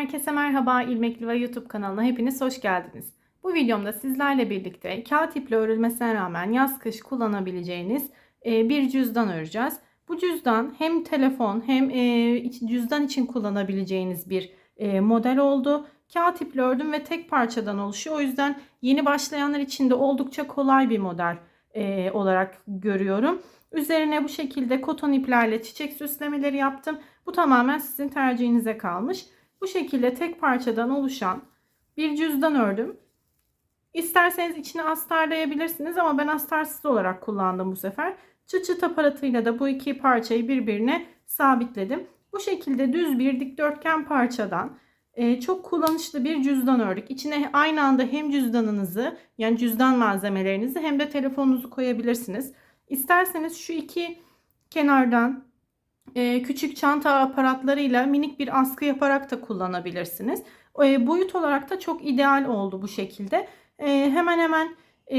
Herkese merhaba İlmek Liva YouTube kanalına hepiniz hoş geldiniz. Bu videomda sizlerle birlikte kağıt iple örülmesine rağmen yaz kış kullanabileceğiniz e, bir cüzdan öreceğiz. Bu cüzdan hem telefon hem e, cüzdan için kullanabileceğiniz bir e, model oldu. Kağıt iple ördüm ve tek parçadan oluşuyor. O yüzden yeni başlayanlar için de oldukça kolay bir model olarak görüyorum. Üzerine bu şekilde koton iplerle çiçek süslemeleri yaptım. Bu tamamen sizin tercihinize kalmış. Bu şekilde tek parçadan oluşan bir cüzdan ördüm. İsterseniz içine astarlayabilirsiniz ama ben astarsız olarak kullandım bu sefer. Çıt çıt aparatıyla da bu iki parçayı birbirine sabitledim. Bu şekilde düz bir dikdörtgen parçadan e, çok kullanışlı bir cüzdan ördük. İçine aynı anda hem cüzdanınızı yani cüzdan malzemelerinizi hem de telefonunuzu koyabilirsiniz. İsterseniz şu iki kenardan e, küçük çanta aparatlarıyla minik bir askı yaparak da kullanabilirsiniz. E, boyut olarak da çok ideal oldu bu şekilde. E, hemen hemen e,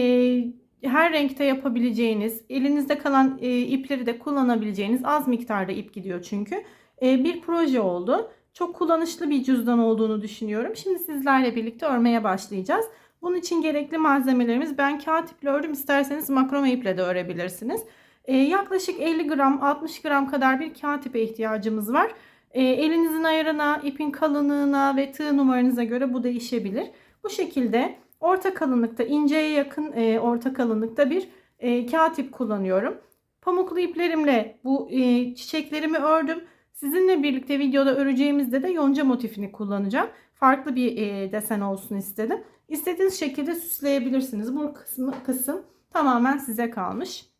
her renkte yapabileceğiniz, elinizde kalan e, ipleri de kullanabileceğiniz az miktarda ip gidiyor çünkü. Bir proje oldu. Çok kullanışlı bir cüzdan olduğunu düşünüyorum. Şimdi sizlerle birlikte örmeye başlayacağız. Bunun için gerekli malzemelerimiz ben kağıt iple ördüm. İsterseniz makrome iple de örebilirsiniz. E, yaklaşık 50 gram 60 gram kadar bir kağıt ipe ihtiyacımız var. E, elinizin ayarına, ipin kalınlığına ve tığ numaranıza göre bu değişebilir. Bu şekilde orta kalınlıkta inceye yakın e, orta kalınlıkta bir e, kağıt ip kullanıyorum. Pamuklu iplerimle bu e, çiçeklerimi ördüm. Sizinle birlikte videoda öreceğimizde de yonca motifini kullanacağım. Farklı bir desen olsun istedim. İstediğiniz şekilde süsleyebilirsiniz. Bu kısmı, kısım tamamen size kalmış.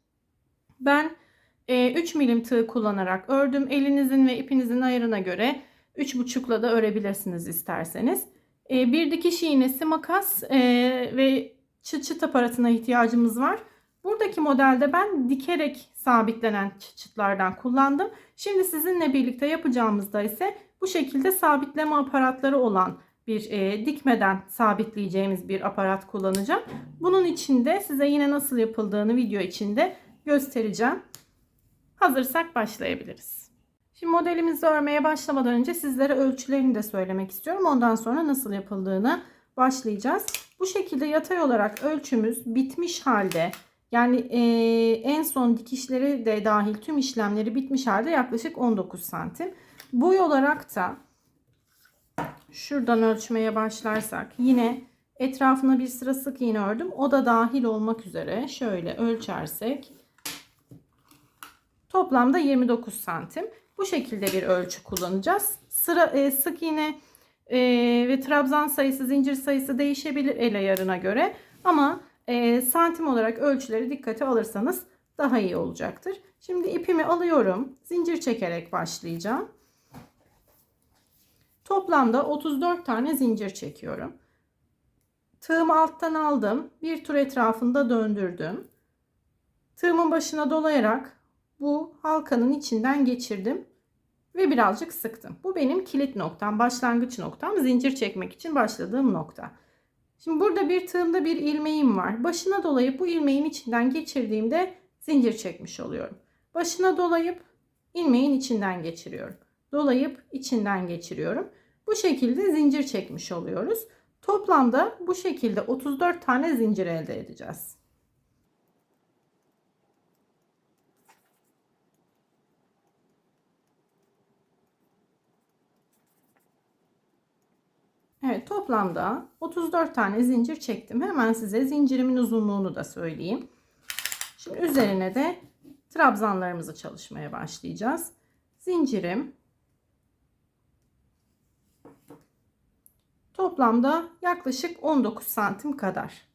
Ben e, 3 milim tığ kullanarak ördüm. Elinizin ve ipinizin ayarına göre 3,5'la da örebilirsiniz isterseniz. E, bir dikiş iğnesi, makas e, ve çıt çıt aparatına ihtiyacımız var. Buradaki modelde ben dikerek sabitlenen çıt çıtlardan kullandım. Şimdi sizinle birlikte yapacağımızda ise bu şekilde sabitleme aparatları olan bir e, dikmeden sabitleyeceğimiz bir aparat kullanacağım. Bunun için de size yine nasıl yapıldığını video içinde göstereceğim. Hazırsak başlayabiliriz. Şimdi modelimizi örmeye başlamadan önce sizlere ölçülerini de söylemek istiyorum. Ondan sonra nasıl yapıldığını başlayacağız. Bu şekilde yatay olarak ölçümüz bitmiş halde yani e, en son dikişleri de dahil tüm işlemleri bitmiş halde yaklaşık 19 santim. Boy olarak da şuradan ölçmeye başlarsak yine etrafına bir sıra sık iğne ördüm. O da dahil olmak üzere şöyle ölçersek toplamda 29 santim. Bu şekilde bir ölçü kullanacağız. Sıra e, sık iğne e, ve trabzan sayısı, zincir sayısı değişebilir el ayarına göre. Ama e, santim olarak ölçüleri dikkate alırsanız daha iyi olacaktır. Şimdi ipimi alıyorum. Zincir çekerek başlayacağım. Toplamda 34 tane zincir çekiyorum. Tığımı alttan aldım. Bir tur etrafında döndürdüm. Tığımın başına dolayarak bu halkanın içinden geçirdim ve birazcık sıktım. Bu benim kilit noktam, başlangıç noktam, zincir çekmek için başladığım nokta. Şimdi burada bir tığımda bir ilmeğim var. Başına dolayıp bu ilmeğin içinden geçirdiğimde zincir çekmiş oluyorum. Başına dolayıp ilmeğin içinden geçiriyorum. Dolayıp içinden geçiriyorum. Bu şekilde zincir çekmiş oluyoruz. Toplamda bu şekilde 34 tane zincir elde edeceğiz. Evet toplamda 34 tane zincir çektim. Hemen size zincirimin uzunluğunu da söyleyeyim. Şimdi üzerine de trabzanlarımızı çalışmaya başlayacağız. Zincirim toplamda yaklaşık 19 santim kadar.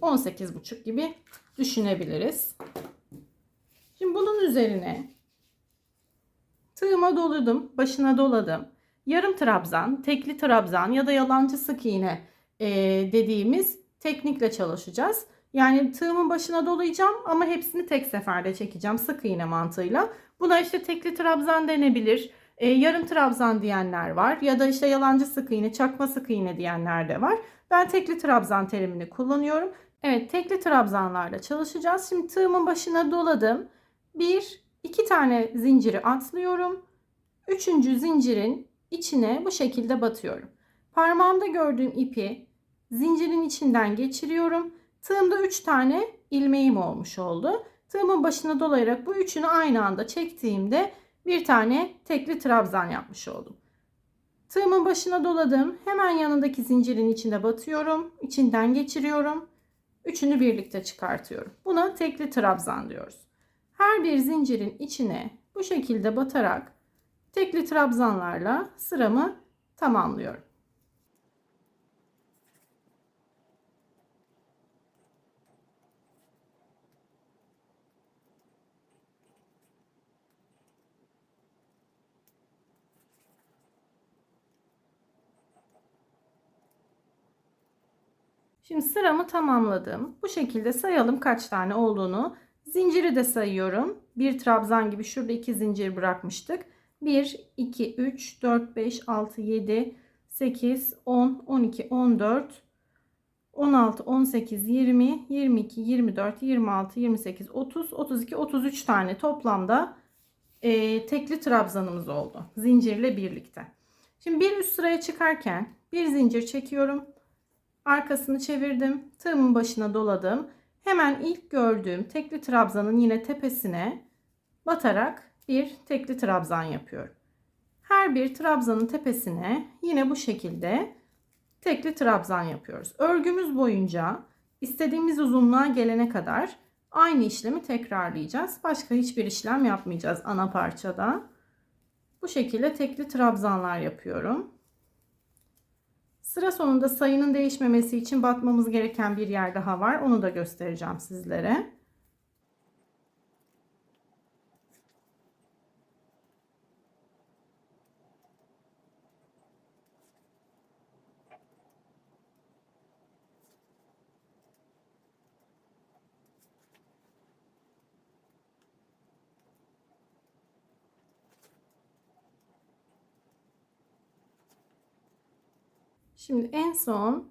18,5 gibi düşünebiliriz. Şimdi bunun üzerine tığıma doladım, başına doladım yarım trabzan, tekli trabzan ya da yalancı sık iğne e, dediğimiz teknikle çalışacağız. Yani tığımın başına dolayacağım ama hepsini tek seferde çekeceğim sık iğne mantığıyla. Buna işte tekli trabzan denebilir. E, yarım trabzan diyenler var ya da işte yalancı sık iğne, çakma sık iğne diyenler de var. Ben tekli trabzan terimini kullanıyorum. Evet tekli trabzanlarla çalışacağız. Şimdi tığımın başına doladım. Bir, iki tane zinciri atlıyorum. Üçüncü zincirin içine bu şekilde batıyorum. Parmağımda gördüğüm ipi zincirin içinden geçiriyorum. Tığımda 3 tane ilmeğim olmuş oldu. Tığımın başına dolayarak bu üçünü aynı anda çektiğimde bir tane tekli trabzan yapmış oldum. Tığımın başına doladım. Hemen yanındaki zincirin içine batıyorum. İçinden geçiriyorum. Üçünü birlikte çıkartıyorum. Buna tekli trabzan diyoruz. Her bir zincirin içine bu şekilde batarak tekli trabzanlarla sıramı tamamlıyorum. Şimdi sıramı tamamladım. Bu şekilde sayalım kaç tane olduğunu. Zinciri de sayıyorum. Bir trabzan gibi şurada iki zincir bırakmıştık. 1, 2, 3, 4, 5, 6, 7, 8, 10, 12, 14, 16, 18, 20, 22, 24, 26, 28, 30, 32, 33 tane toplamda e, tekli trabzanımız oldu. Zincirle birlikte. Şimdi bir üst sıraya çıkarken bir zincir çekiyorum. Arkasını çevirdim. Tığımın başına doladım. Hemen ilk gördüğüm tekli trabzanın yine tepesine batarak bir tekli trabzan yapıyorum. Her bir trabzanın tepesine yine bu şekilde tekli trabzan yapıyoruz. Örgümüz boyunca istediğimiz uzunluğa gelene kadar aynı işlemi tekrarlayacağız. Başka hiçbir işlem yapmayacağız ana parçada. Bu şekilde tekli trabzanlar yapıyorum. Sıra sonunda sayının değişmemesi için batmamız gereken bir yer daha var. Onu da göstereceğim sizlere. Şimdi en son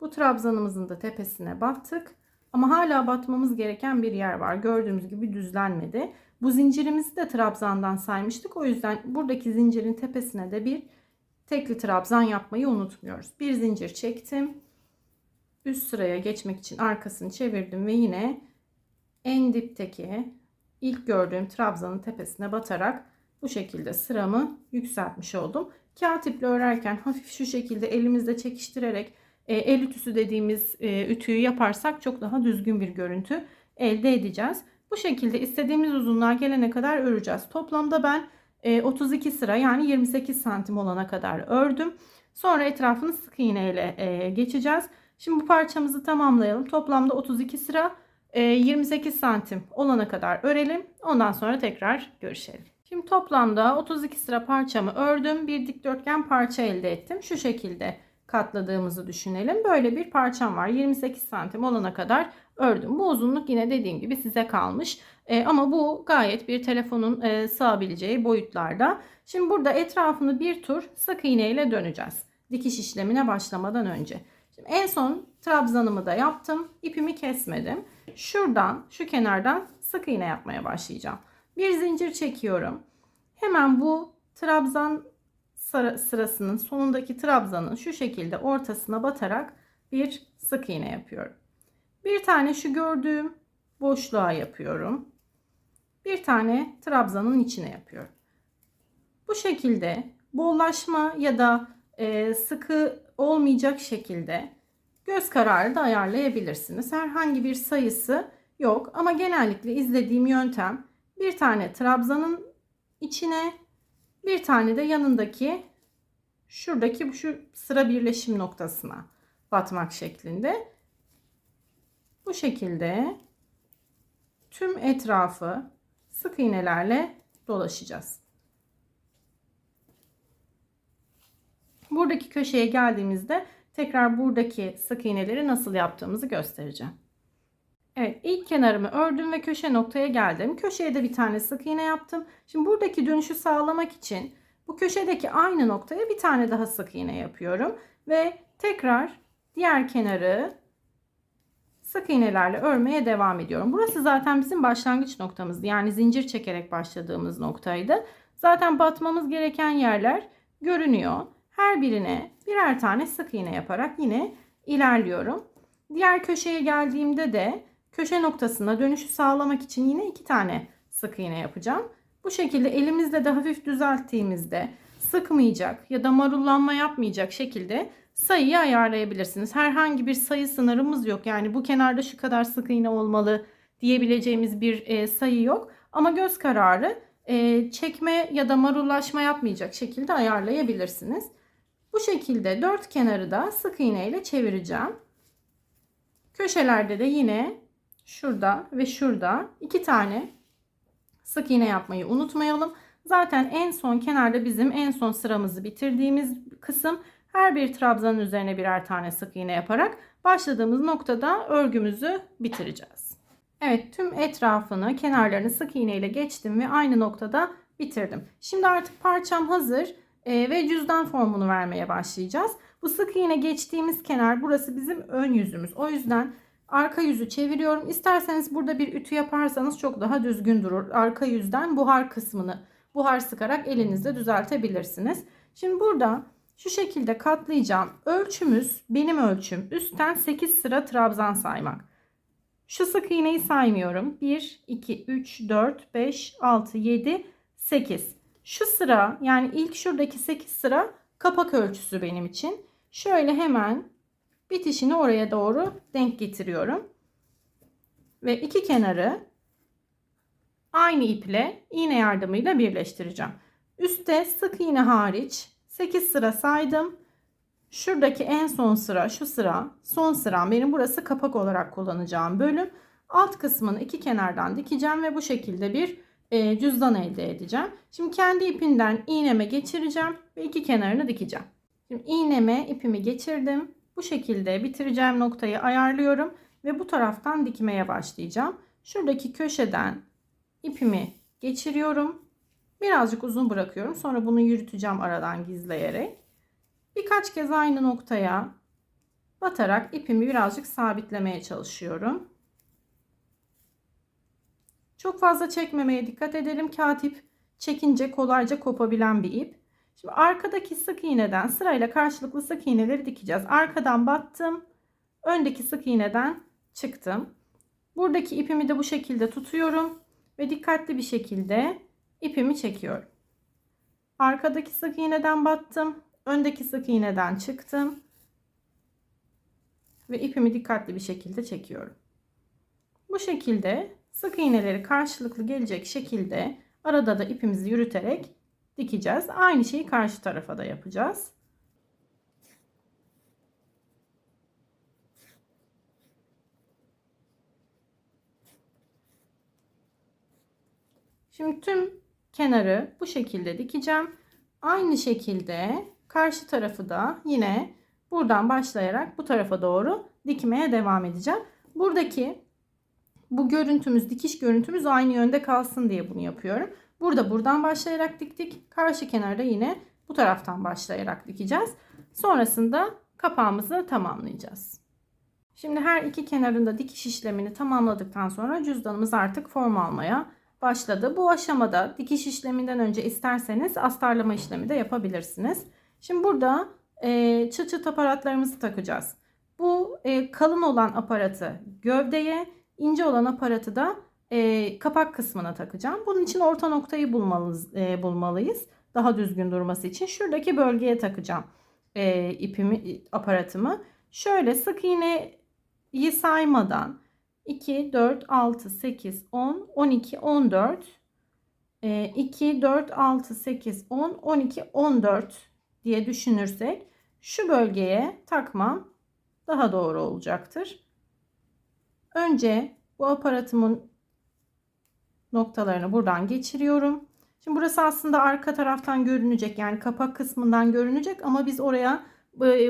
bu trabzanımızın da tepesine battık. Ama hala batmamız gereken bir yer var. Gördüğümüz gibi düzlenmedi. Bu zincirimizi de trabzandan saymıştık. O yüzden buradaki zincirin tepesine de bir tekli trabzan yapmayı unutmuyoruz. Bir zincir çektim. Üst sıraya geçmek için arkasını çevirdim ve yine en dipteki ilk gördüğüm trabzanın tepesine batarak bu şekilde sıramı yükseltmiş oldum. Kağıt iple örerken hafif şu şekilde elimizde çekiştirerek e, el ütüsü dediğimiz e, ütüyü yaparsak çok daha düzgün bir görüntü elde edeceğiz. Bu şekilde istediğimiz uzunluğa gelene kadar öreceğiz. Toplamda ben e, 32 sıra yani 28 santim olana kadar ördüm. Sonra etrafını sık iğne ile e, geçeceğiz. Şimdi bu parçamızı tamamlayalım. Toplamda 32 sıra e, 28 santim olana kadar örelim. Ondan sonra tekrar görüşelim. Şimdi toplamda 32 sıra parçamı ördüm. Bir dikdörtgen parça elde ettim. Şu şekilde katladığımızı düşünelim. Böyle bir parçam var. 28 santim olana kadar ördüm. Bu uzunluk yine dediğim gibi size kalmış. E, ama bu gayet bir telefonun e, sığabileceği boyutlarda. Şimdi burada etrafını bir tur sık iğne ile döneceğiz. Dikiş işlemine başlamadan önce. Şimdi en son trabzanımı da yaptım. İpimi kesmedim. Şuradan şu kenardan sık iğne yapmaya başlayacağım. Bir zincir çekiyorum. Hemen bu trabzan sırasının sonundaki trabzanın şu şekilde ortasına batarak bir sık iğne yapıyorum. Bir tane şu gördüğüm boşluğa yapıyorum. Bir tane trabzanın içine yapıyorum. Bu şekilde bollaşma ya da e, sıkı olmayacak şekilde göz kararı da ayarlayabilirsiniz. Herhangi bir sayısı yok ama genellikle izlediğim yöntem bir tane trabzanın içine bir tane de yanındaki şuradaki şu sıra birleşim noktasına batmak şeklinde. Bu şekilde tüm etrafı sık iğnelerle dolaşacağız. Buradaki köşeye geldiğimizde tekrar buradaki sık iğneleri nasıl yaptığımızı göstereceğim. Evet ilk kenarımı ördüm ve köşe noktaya geldim. Köşeye de bir tane sık iğne yaptım. Şimdi buradaki dönüşü sağlamak için bu köşedeki aynı noktaya bir tane daha sık iğne yapıyorum. Ve tekrar diğer kenarı sık iğnelerle örmeye devam ediyorum. Burası zaten bizim başlangıç noktamızdı. Yani zincir çekerek başladığımız noktaydı. Zaten batmamız gereken yerler görünüyor. Her birine birer tane sık iğne yaparak yine ilerliyorum. Diğer köşeye geldiğimde de köşe noktasına dönüşü sağlamak için yine iki tane sık iğne yapacağım. Bu şekilde elimizle de hafif düzelttiğimizde sıkmayacak ya da marullanma yapmayacak şekilde sayıyı ayarlayabilirsiniz. Herhangi bir sayı sınırımız yok. Yani bu kenarda şu kadar sık iğne olmalı diyebileceğimiz bir e, sayı yok. Ama göz kararı e, çekme ya da marullaşma yapmayacak şekilde ayarlayabilirsiniz. Bu şekilde dört kenarı da sık iğne ile çevireceğim. Köşelerde de yine şurada ve şurada iki tane sık iğne yapmayı unutmayalım. Zaten en son kenarda bizim en son sıramızı bitirdiğimiz kısım her bir trabzanın üzerine birer tane sık iğne yaparak başladığımız noktada örgümüzü bitireceğiz. Evet tüm etrafını kenarlarını sık iğne ile geçtim ve aynı noktada bitirdim. Şimdi artık parçam hazır e, ve cüzdan formunu vermeye başlayacağız. Bu sık iğne geçtiğimiz kenar burası bizim ön yüzümüz. O yüzden arka yüzü çeviriyorum. İsterseniz burada bir ütü yaparsanız çok daha düzgün durur. Arka yüzden buhar kısmını buhar sıkarak elinizde düzeltebilirsiniz. Şimdi burada şu şekilde katlayacağım. Ölçümüz benim ölçüm. Üstten 8 sıra trabzan saymak. Şu sık iğneyi saymıyorum. 1, 2, 3, 4, 5, 6, 7, 8. Şu sıra yani ilk şuradaki 8 sıra kapak ölçüsü benim için. Şöyle hemen bitişini oraya doğru denk getiriyorum. Ve iki kenarı aynı iple iğne yardımıyla birleştireceğim. Üste sık iğne hariç 8 sıra saydım. Şuradaki en son sıra şu sıra son sıram benim burası kapak olarak kullanacağım bölüm. Alt kısmını iki kenardan dikeceğim ve bu şekilde bir e, cüzdan elde edeceğim. Şimdi kendi ipinden iğneme geçireceğim ve iki kenarını dikeceğim. Şimdi iğneme ipimi geçirdim. Bu şekilde bitireceğim noktayı ayarlıyorum ve bu taraftan dikmeye başlayacağım. Şuradaki köşeden ipimi geçiriyorum. Birazcık uzun bırakıyorum. Sonra bunu yürüteceğim aradan gizleyerek. Birkaç kez aynı noktaya batarak ipimi birazcık sabitlemeye çalışıyorum. Çok fazla çekmemeye dikkat edelim. Katip çekince kolayca kopabilen bir ip. Şimdi arkadaki sık iğneden sırayla karşılıklı sık iğneleri dikeceğiz. Arkadan battım. Öndeki sık iğneden çıktım. Buradaki ipimi de bu şekilde tutuyorum ve dikkatli bir şekilde ipimi çekiyorum. Arkadaki sık iğneden battım. Öndeki sık iğneden çıktım. Ve ipimi dikkatli bir şekilde çekiyorum. Bu şekilde sık iğneleri karşılıklı gelecek şekilde arada da ipimizi yürüterek dikeceğiz. Aynı şeyi karşı tarafa da yapacağız. Şimdi tüm kenarı bu şekilde dikeceğim. Aynı şekilde karşı tarafı da yine buradan başlayarak bu tarafa doğru dikmeye devam edeceğim. Buradaki bu görüntümüz, dikiş görüntümüz aynı yönde kalsın diye bunu yapıyorum. Burada buradan başlayarak diktik. Karşı kenarda yine bu taraftan başlayarak dikeceğiz. Sonrasında kapağımızı tamamlayacağız. Şimdi her iki kenarında dikiş işlemini tamamladıktan sonra cüzdanımız artık form almaya başladı. Bu aşamada dikiş işleminden önce isterseniz astarlama işlemi de yapabilirsiniz. Şimdi burada e, çıt aparatlarımızı takacağız. Bu e, kalın olan aparatı gövdeye, ince olan aparatı da e, kapak kısmına takacağım. Bunun için orta noktayı bulmalıyız, e, bulmalıyız. Daha düzgün durması için. Şuradaki bölgeye takacağım e, ipimi, aparatımı. Şöyle sık iğneyi saymadan 2, 4, 6, 8, 10, 12, 14, 2, 4, 6, 8, 10, 12, 14 diye düşünürsek şu bölgeye takmam daha doğru olacaktır. Önce bu aparatımın noktalarını buradan geçiriyorum. Şimdi burası aslında arka taraftan görünecek. Yani kapak kısmından görünecek ama biz oraya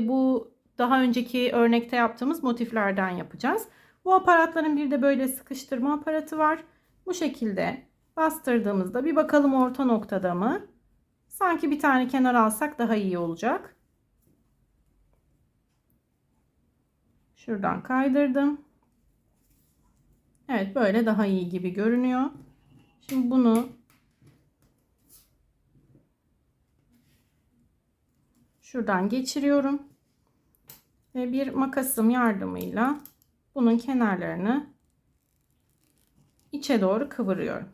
bu daha önceki örnekte yaptığımız motiflerden yapacağız. Bu aparatların bir de böyle sıkıştırma aparatı var. Bu şekilde bastırdığımızda bir bakalım orta noktada mı? Sanki bir tane kenar alsak daha iyi olacak. Şuradan kaydırdım. Evet böyle daha iyi gibi görünüyor. Şimdi bunu şuradan geçiriyorum. Ve bir makasım yardımıyla bunun kenarlarını içe doğru kıvırıyorum.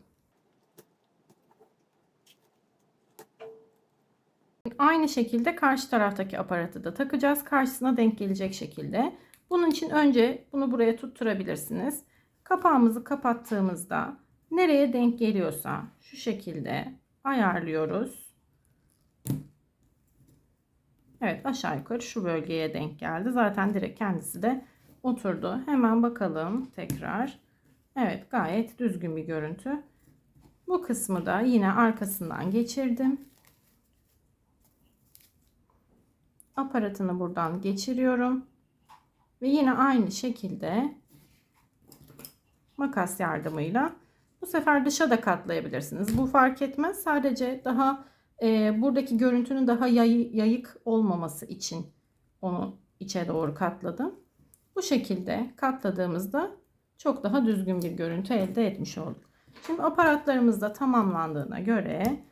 Aynı şekilde karşı taraftaki aparatı da takacağız. Karşısına denk gelecek şekilde. Bunun için önce bunu buraya tutturabilirsiniz. Kapağımızı kapattığımızda nereye denk geliyorsa şu şekilde ayarlıyoruz. Evet aşağı yukarı şu bölgeye denk geldi. Zaten direkt kendisi de oturdu. Hemen bakalım tekrar. Evet gayet düzgün bir görüntü. Bu kısmı da yine arkasından geçirdim. Aparatını buradan geçiriyorum. Ve yine aynı şekilde makas yardımıyla bu sefer dışa da katlayabilirsiniz. Bu fark etmez. Sadece daha e, buradaki görüntünün daha yay, yayık olmaması için onu içe doğru katladım. Bu şekilde katladığımızda çok daha düzgün bir görüntü elde etmiş olduk. Şimdi aparatlarımız da tamamlandığına göre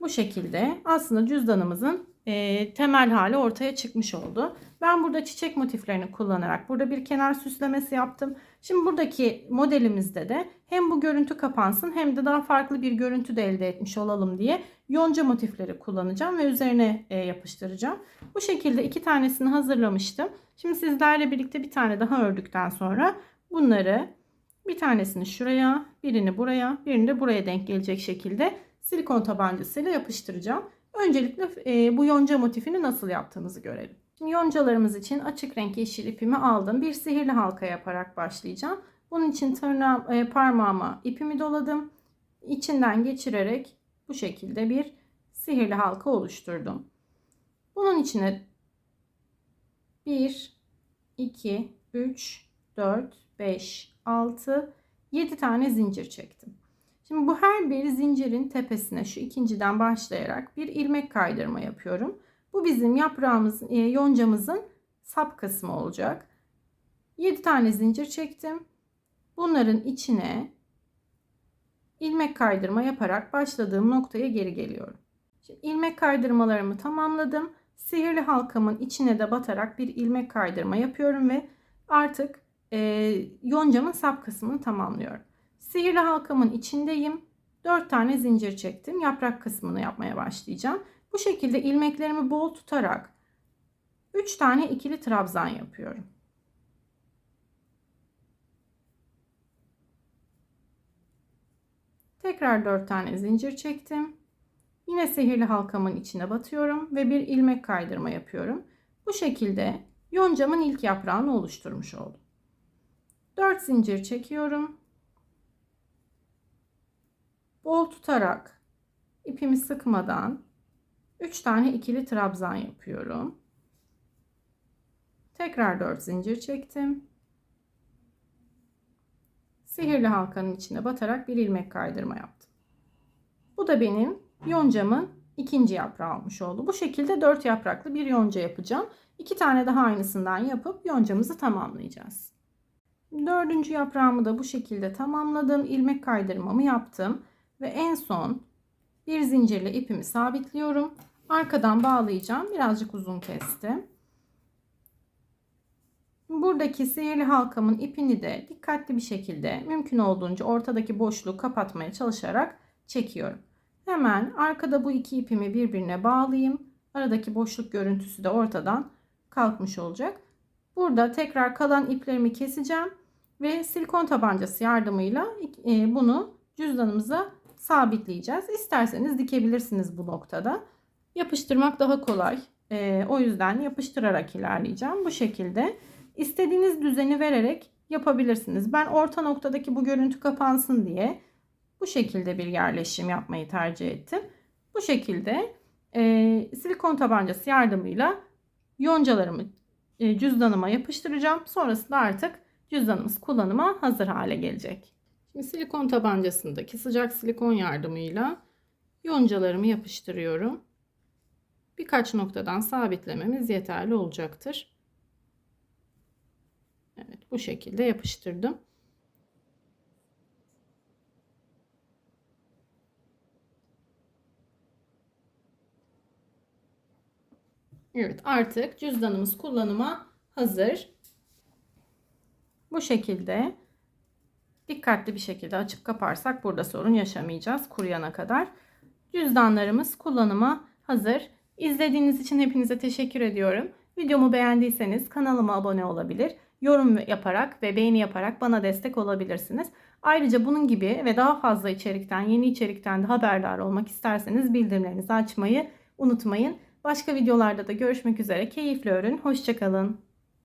bu şekilde aslında cüzdanımızın e, temel hali ortaya çıkmış oldu. Ben burada çiçek motiflerini kullanarak burada bir kenar süslemesi yaptım. Şimdi buradaki modelimizde de hem bu görüntü kapansın hem de daha farklı bir görüntü de elde etmiş olalım diye yonca motifleri kullanacağım ve üzerine e, yapıştıracağım. Bu şekilde iki tanesini hazırlamıştım. Şimdi sizlerle birlikte bir tane daha ördükten sonra bunları bir tanesini şuraya, birini buraya, birini de buraya denk gelecek şekilde silikon tabancasıyla yapıştıracağım. Öncelikle e, bu yonca motifini nasıl yaptığımızı görelim. Şimdi yoncalarımız için açık renk yeşil ipimi aldım. Bir sihirli halka yaparak başlayacağım. Bunun için tırnağım, e, parmağıma ipimi doladım. İçinden geçirerek bu şekilde bir sihirli halka oluşturdum. Bunun içine 1, 2, 3, 4, 5, 6, 7 tane zincir çektim. Şimdi bu her bir zincirin tepesine şu ikinciden başlayarak bir ilmek kaydırma yapıyorum. Bu bizim yaprağımız, e, yoncamızın sap kısmı olacak. 7 tane zincir çektim. Bunların içine ilmek kaydırma yaparak başladığım noktaya geri geliyorum. Şimdi ilmek kaydırmalarımı tamamladım. Sihirli halkamın içine de batarak bir ilmek kaydırma yapıyorum ve artık e, yoncamın sap kısmını tamamlıyorum. Sihirli halkamın içindeyim. 4 tane zincir çektim. Yaprak kısmını yapmaya başlayacağım. Bu şekilde ilmeklerimi bol tutarak 3 tane ikili trabzan yapıyorum. Tekrar 4 tane zincir çektim. Yine sihirli halkamın içine batıyorum ve bir ilmek kaydırma yapıyorum. Bu şekilde yoncamın ilk yaprağını oluşturmuş oldum. 4 zincir çekiyorum. Bol tutarak ipimi sıkmadan 3 tane ikili trabzan yapıyorum. Tekrar 4 zincir çektim. Sihirli halkanın içine batarak bir ilmek kaydırma yaptım. Bu da benim yoncamın ikinci yaprağı olmuş oldu. Bu şekilde 4 yapraklı bir yonca yapacağım. 2 tane daha aynısından yapıp yoncamızı tamamlayacağız. Dördüncü yaprağımı da bu şekilde tamamladım. İlmek kaydırmamı yaptım. Ve en son bir zincirle ipimi sabitliyorum. Arkadan bağlayacağım. Birazcık uzun kestim. Buradaki sihirli halkamın ipini de dikkatli bir şekilde mümkün olduğunca ortadaki boşluğu kapatmaya çalışarak çekiyorum. Hemen arkada bu iki ipimi birbirine bağlayayım. Aradaki boşluk görüntüsü de ortadan kalkmış olacak. Burada tekrar kalan iplerimi keseceğim ve silikon tabancası yardımıyla e, bunu cüzdanımıza sabitleyeceğiz. İsterseniz dikebilirsiniz bu noktada. Yapıştırmak daha kolay. E, o yüzden yapıştırarak ilerleyeceğim. Bu şekilde istediğiniz düzeni vererek yapabilirsiniz. Ben orta noktadaki bu görüntü kapansın diye bu şekilde bir yerleşim yapmayı tercih ettim. Bu şekilde e, silikon tabancası yardımıyla yoncalarımı e, cüzdanıma yapıştıracağım. Sonrasında artık cüzdanımız kullanıma hazır hale gelecek. Silikon tabancasındaki sıcak silikon yardımıyla yoncalarımı yapıştırıyorum. Birkaç noktadan sabitlememiz yeterli olacaktır. Evet bu şekilde yapıştırdım. Evet artık cüzdanımız kullanıma hazır. Bu şekilde dikkatli bir şekilde açıp kaparsak burada sorun yaşamayacağız kuruyana kadar. Cüzdanlarımız kullanıma hazır. İzlediğiniz için hepinize teşekkür ediyorum. Videomu beğendiyseniz kanalıma abone olabilir, yorum yaparak ve beğeni yaparak bana destek olabilirsiniz. Ayrıca bunun gibi ve daha fazla içerikten, yeni içerikten de haberdar olmak isterseniz bildirimlerinizi açmayı unutmayın. Başka videolarda da görüşmek üzere. Keyifli örün. Hoşçakalın.